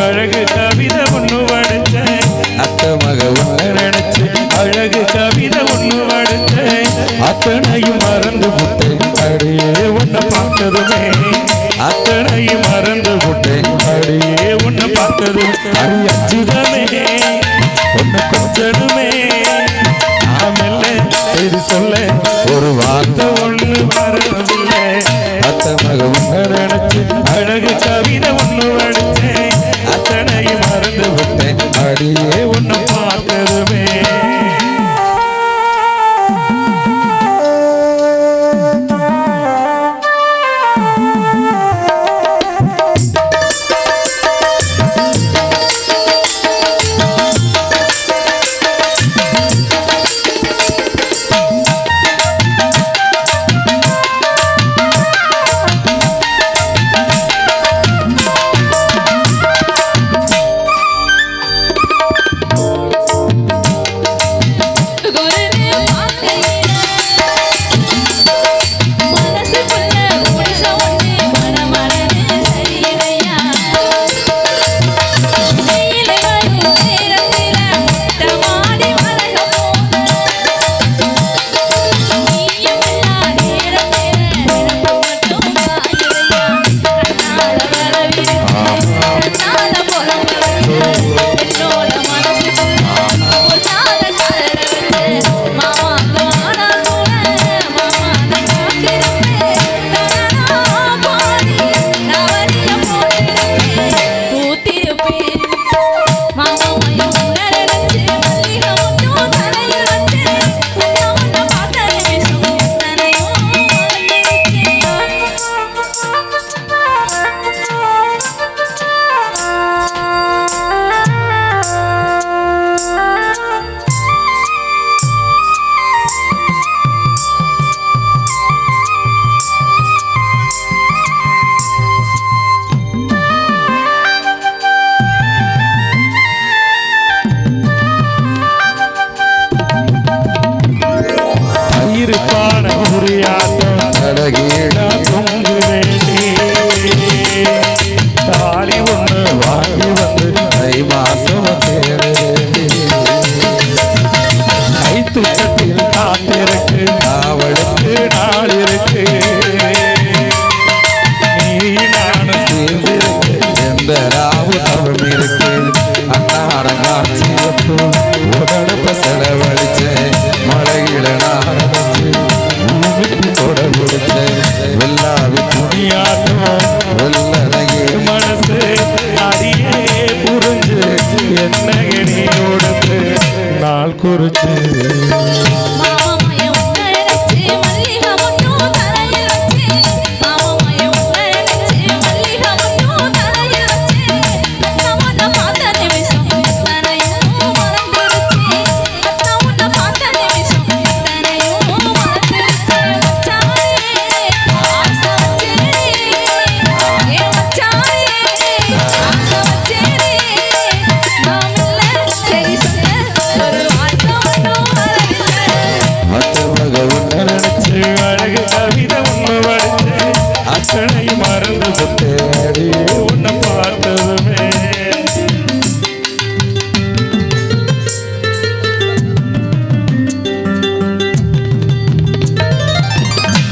அழகு கவிதை ஒண்ணு வடிச்சேன் அத்த மக உன்னை நினைச்சு அழகு கவிதை ஒண்ணு வடிச்சேன் அத்தனையும் மறந்து விட்டேன். அடியே உன்னை பார்த்ததுமே. அத்தனையும் மறந்து விட்டேன். அடியே உன்னை பார்த்தது அடி அச்சுதமே உன்னை கொஞ்சனுமே நாமெல்ல செய்தி சொல்ல ஒரு வார்த்தை இருப்பான உரியாட்டம் அழகீடா. தொங்கு வேண்டி தாலி ஒண்ணு வாங்கி வந்து தை மாசம் தேடி கைத்துக்கத்தில் காத்திருக்கு. அவளுக்கு நாள் இருக்கு. করছে எல்லாவித உண்மை வரைச்சு அத்தனை மறந்து தேடி உன்னை பார்த்ததுமே